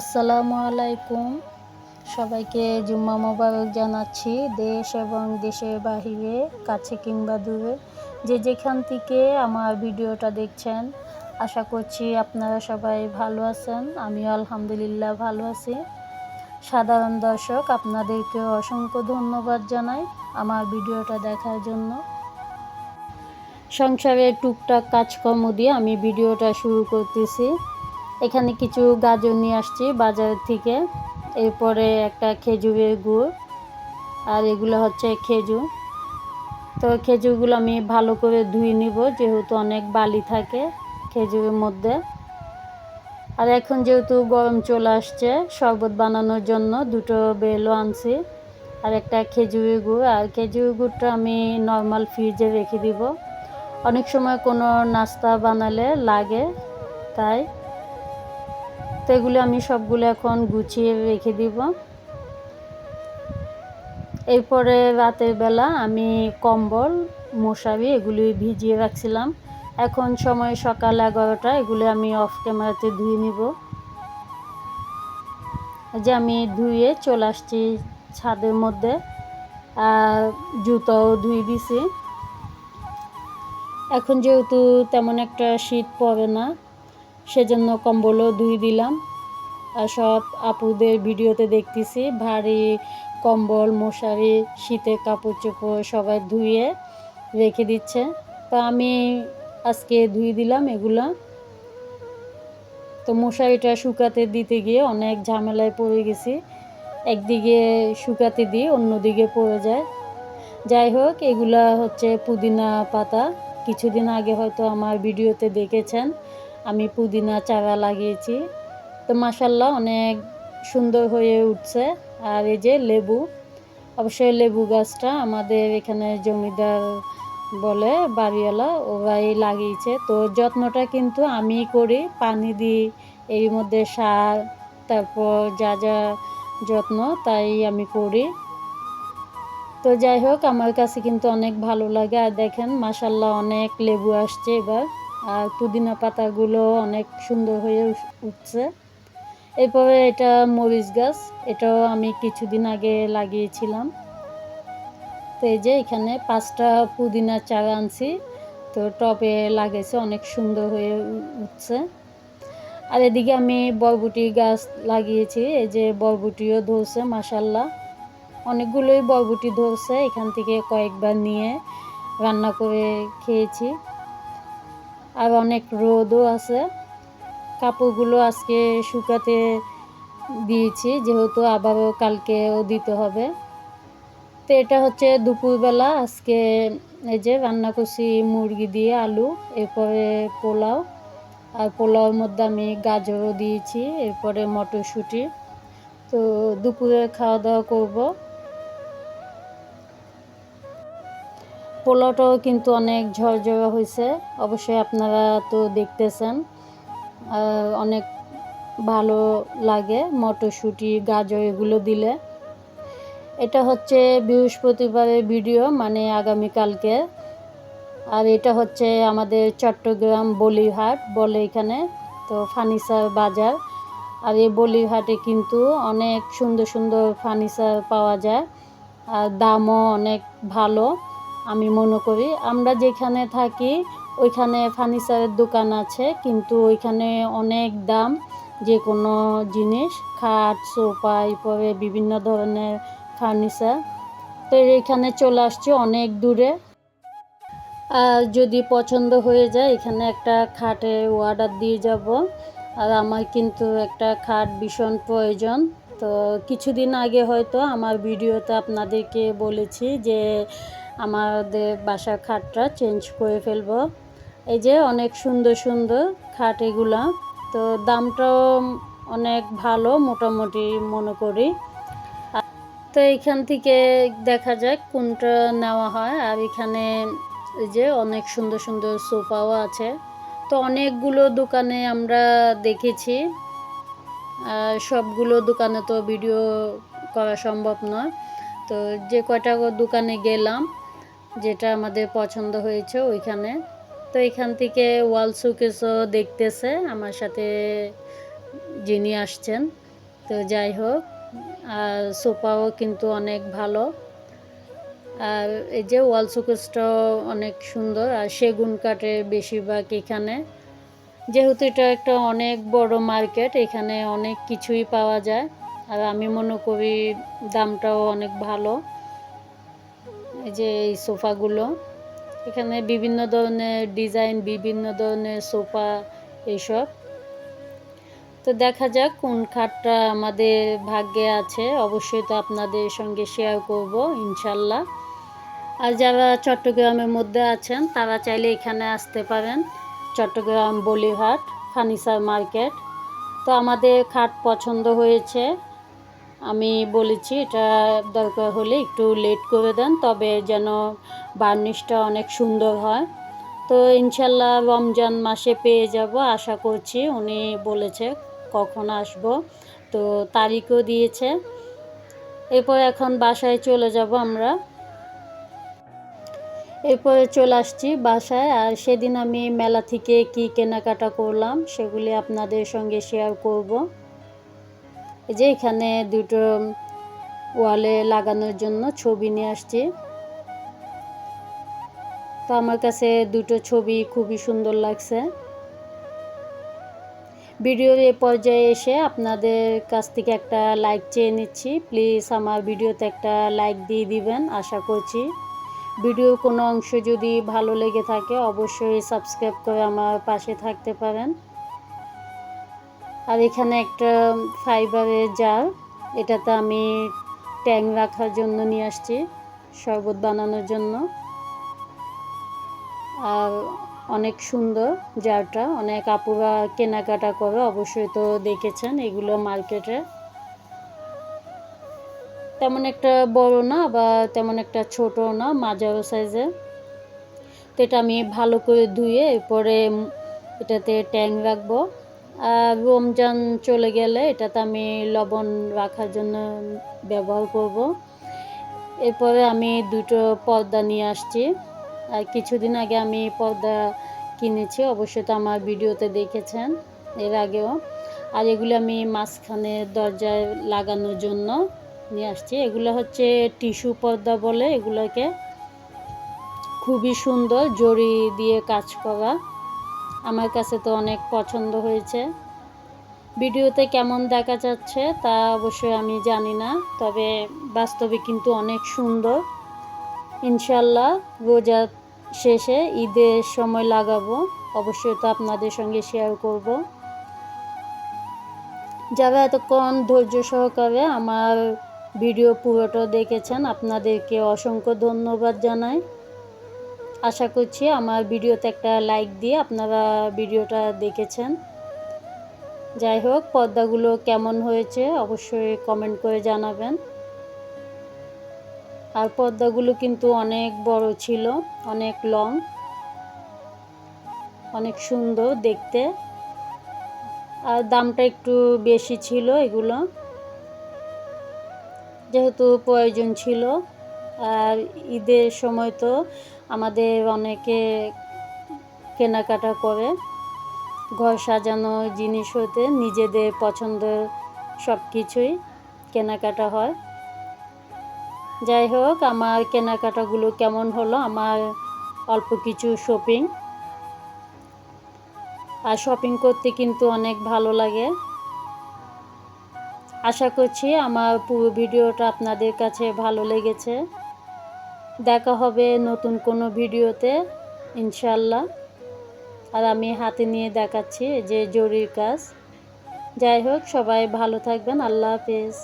আসসালামু আলাইকুম। সবাইকে জুম্মা মোবারক জানাচ্ছি, দেশ এবং দেশের বাহিরে, কাছে কিংবা দূরে। যে যেখান থেকে আমার ভিডিওটা দেখছেন, আশা করছি আপনারা সবাই ভালো আছেন। আমিও আলহামদুলিল্লাহ ভালো আছি। সাধারণ দর্শক, আপনাদেরকে অসংখ্য ধন্যবাদ জানাই আমার ভিডিওটা দেখার জন্য। সংসারের টুকটাক কাজকর্ম দিয়ে আমি ভিডিওটা শুরু করতেছি। এখানে কিছু গাজর নিয়ে আসছি বাজার থেকে। এরপরে একটা খেজুরের গুড়, আর এগুলো হচ্ছে খেজুর। তো খেজুরগুলো আমি ভালো করে ধুয়ে নিব, যেহেতু অনেক বালি থাকে খেজুরের মধ্যে। আর এখন যেহেতু গরম চলে আসছে, শরবত বানানোর জন্য দুটো বেলও আনছি, আর একটা খেজুরের গুড়। আর খেজুরের গুড়টা আমি নর্মাল ফ্রিজে রেখে দিব। অনেক সময় কোনো নাস্তা বানালে লাগে, তাই এগুলো আমি সবগুলো এখন গুছিয়ে রেখে দিব। এরপরে রাতের বেলা আমি কম্বল, মশারি এগুলি ভিজিয়ে রাখছিলাম। এখন সময় সকাল এগারোটা, এগুলো আমি অফ ক্যামেরাতে ধুয়ে নিব। যে আমি ধুয়ে চলে আসছি ছাদের মধ্যে জুতাও ধুয়ে দিছি। এখন যেহেতু তেমন একটা শীত পড়ে না সেজন্য কম্বলও ধুয়ে দিলাম। আর সব আপুদের ভিডিওতে দেখতেছি, ভারী কম্বল, মশারি, শীতের কাপড় চোপড় সবাই ধুয়ে রেখে দিচ্ছে। তো আমি আজকে ধুয়ে দিলাম এগুলো। তো মশারিটা শুকাতে দিতে গিয়ে অনেক ঝামেলায় পড়ে গেছি। একদিকে শুকাতে দিয়ে অন্যদিকে পড়ে যায়। যাই হোক, এগুলা হচ্ছে পুদিনা পাতা। কিছুদিন আগে হয়তো আমার ভিডিওতে দেখেছেন। আমি পুদিনা চারা লাগিয়েছি। তো মাসাল্লাহ অনেক সুন্দর হয়ে উঠছে। আর এই যে লেবু, অবশ্যই লেবু গাছটা আমাদের এখানে জমিদার বলে, বাড়িওয়ালা, ওরাই লাগিয়েছে। তো যত্নটা কিন্তু আমি করি, পানি দিই, এর মধ্যে সার, তারপর যা যা যত্ন তাই আমি করি। তো যাই হোক, আমার কাছে কিন্তু অনেক ভালো লাগে। আর দেখেন মাসাল্লাহ অনেক লেবু আসছে এবার। আর পুদিনা পাতাগুলো অনেক সুন্দর হয়ে উঠছে। এরপরে এটা মরিচ গাছ, এটাও আমি কিছুদিন আগে লাগিয়েছিলাম। তো এই যে এখানে পাঁচটা পুদিনা চারা আনছি, তো টবে লাগেছে অনেক সুন্দর হয়ে উঠছে। আর এদিকে আমি বরবটি গাছ লাগিয়েছি, এই যে বরবটিও ধরছে মাসাল্লাহ অনেকগুলোই বরবটি ধরছে, এখান থেকে কয়েকবার নিয়ে রান্না করে খেয়েছি। আর অনেক রোদও আছে। কাপড়গুলো আজকে শুকাতে দিয়েছি, যেহেতু আবারও কালকেও দিতে হবে। তো এটা হচ্ছে দুপুরবেলা আজকে এই যে রান্না করছি মুরগি দিয়ে আলু, এরপরে পোলাও, আর পোলাওর মধ্যে আমি গাজরও দিয়েছি, এরপরে মটরশুঁটি। তো দুপুরে খাওয়া দাওয়া করব। পোলাওটাও কিন্তু অনেক ঝরঝরা হয়েছে। অবশ্যই আপনারা তো দেখতেছেন অনেক ভালো লাগে মটরশুঁটি, গাজর এগুলো দিলে। এটা হচ্ছে বৃহস্পতিবারের ভিডিও মানে আগামীকালকে। আর এটা হচ্ছে আমাদের চট্টগ্রাম বলিহাট বলে এখানে, তো ফার্নিচার বাজার। আর এই বলিহাটে কিন্তু অনেক সুন্দর সুন্দর ফার্নিচার পাওয়া যায়, আর দামও অনেক ভালো। আমি মনে করি। আমরা যেখানে থাকি, ওইখানে ফার্নিচারের দোকান আছে, কিন্তু ওইখানে অনেক দাম যে কোনো জিনিস, খাট, সোফা, এরপরে বিভিন্ন ধরনের ফার্নিচার। তো এখানে চলে আসছে অনেক দূরে। আর যদি পছন্দ হয়ে যায়, এখানে একটা খাটে অর্ডার দিয়ে যাব। আর আমার কিন্তু একটা খাট ভীষণ প্রয়োজন। তো কিছুদিন আগে হয়তো আমার ভিডিওতে আপনাদেরকে বলেছি যে আমাদের বাসার খাটটা চেঞ্জ করে ফেলব। এই যে অনেক সুন্দর সুন্দর খাট এগুলা। তো দামটাও অনেক ভালো, মোটামুটি মনে করি। তো এখান থেকে দেখা যায় কোনটা নেওয়া হয়। আর এখানে এই যে অনেক সুন্দর সুন্দর সোফাও আছে। তো অনেকগুলো দোকানে আমরা দেখেছি। সবগুলো দোকানে তো ভিডিও করা সম্ভব নয়। তো যে কয়টা দোকানে গেলাম, যেটা আমাদের পছন্দ হয়েছে ওইখানে। তো এখান থেকে ওয়াল শোকেসও দেখতেছে, আমার সাথে যিনি আসছেন। তো যাই হোক, আর সোফাও কিন্তু অনেক ভালো। আর এই যে ওয়াল শোকেসটাও অনেক সুন্দর, আর সেগুন কাঠের বেশিরভাগ এখানে। যেহেতু এটা একটা অনেক বড় মার্কেট, এখানে অনেক কিছুই পাওয়া যায়। আর আমি মনে করি দামটাও অনেক ভালো। এই যে এই সোফাগুলো, এখানে বিভিন্ন ধরনের ডিজাইন, বিভিন্ন ধরনের সোফা এইসব। তো দেখা যাক কোন খাটটা আমাদের ভাগ্যে আছে, অবশ্যই তো আপনাদের সঙ্গে শেয়ার করব, ইনশাল্লাহ। আর যারা চট্টগ্রামের মধ্যে আছেন, তারা চাইলে এখানে আসতে পারেন। Chattogram Balihat furniture market. তো আমাদের খাট পছন্দ হয়েছে। আমি বলেছি, এটা দরকার হলে একটু লেট করে দেন, তবে যেন বার্নিশটা অনেক সুন্দর হয়। তো ইনশাল্লাহ রমজান মাসে পেয়ে যাব, আশা করছি। উনি বলেছে, কখন আসব? তো তারিখও দিয়েছে। এরপর এখন বাসায় চলে যাব আমরা। এরপরে চলে আসছি বাসায়, আর সেদিন আমি মেলা থেকে কি কেনাকাটা করলাম সেগুলি আপনাদের সঙ্গে শেয়ার করব। এই যে এখানে দুটো ওয়ালে লাগানোর জন্য ছবি নিয়ে আসছি। তো আমার কাছে দুটো ছবি খুবই সুন্দর লাগছে। ভিডিওর এ পর্যায়ে এসে আপনাদের কাছ থেকে একটা লাইক চেয়ে নিচ্ছি। প্লিজ আমার ভিডিওতে একটা লাইক দিয়ে দিবেন, আশা করছি। ভিডিওর কোনো অংশ যদি ভালো লেগে থাকে, অবশ্যই সাবস্ক্রাইব করে আমার পাশে থাকতে পারেন। আর এখানে একটা ফাইবারের জার, এটাতে আমি ট্যাং রাখার জন্য নিয়ে আসছি, শরবত বানানোর জন্য। আর অনেক সুন্দর জারটা, অনেক আপুরা কেনাকাটা করে অবশ্যই তো দেখেছেন, এগুলো মার্কেটে তেমন একটা বড় না বা তেমন একটা ছোট না মাঝারো সাইজের। তো এটা আমি ভালো করে ধুয়ে এরপরে এটাতে ট্যাং রাখব। আর রমজান চলে গেলে এটাতে আমি লবণ রাখার জন্য ব্যবহার করব। এরপরে আমি দুটো পর্দা নিয়ে আসছি। আর কিছুদিন আগে আমি পর্দা কিনেছি, অবশ্যই তো আমার ভিডিওতে দেখেছেন এর আগেও। আর এগুলো আমি মাঝখানে দরজায় লাগানোর জন্য নিয়ে আসছি। এগুলো হচ্ছে টিস্যু পর্দা বলে এগুলোকে। খুবই সুন্দর, জড়ি দিয়ে কাজ করা। আমার কাছে তো অনেক পছন্দ হয়েছে। ভিডিওতে কেমন দেখা যাচ্ছে তা অবশ্যই আমি জানি না, তবে বাস্তবে কিন্তু অনেক সুন্দর। ইনশাল্লাহ রোজা শেষে ঈদের সময় লাগাবো। অবশ্যই তো আপনাদের সঙ্গে শেয়ার করব। যারা এতক্ষণ ধৈর্য সহকারে আমার ভিডিও পুরোটা দেখেছেন, আপনাদেরকে অসংখ্য ধন্যবাদ জানাই। আশা করছি আমার ভিডিওতে একটা লাইক দিয়ে আপনারা ভিডিওটা দেখেছেন। যাই হোক, পর্দাগুলো কেমন হয়েছে অবশ্যই কমেন্ট করে জানাবেন। আর পর্দাগুলো কিন্তু অনেক বড় ছিল, অনেক লং অনেক সুন্দর দেখতে। আর দামটা একটু বেশি ছিল এগুলো। যেহেতু প্রয়োজন ছিল, আর ঈদের সময় তো আমাদের অনেকে কেনাকাটা করে, ঘর সাজানো জিনিস হতে নিজেদের পছন্দের সব কিছুই কেনাকাটা হয়। যাই হোক, আমার কেনাকাটাগুলো কেমন হলো? আমার অল্প কিছু শপিং আর শপিং করতে কিন্তু অনেক ভালো লাগে। আশা করছি আমার পুরো ভিডিওটা আপনাদের কাছে ভালো লেগেছে। দেখা হবে নতুন কোনো ভিডিওতে ইনশাল্লাহ আর আমি হাতে নিয়ে দেখাচ্ছি যে জরির কাজ। যাই হোক, সবাই ভালো থাকবেন। আল্লাহ হাফেজ।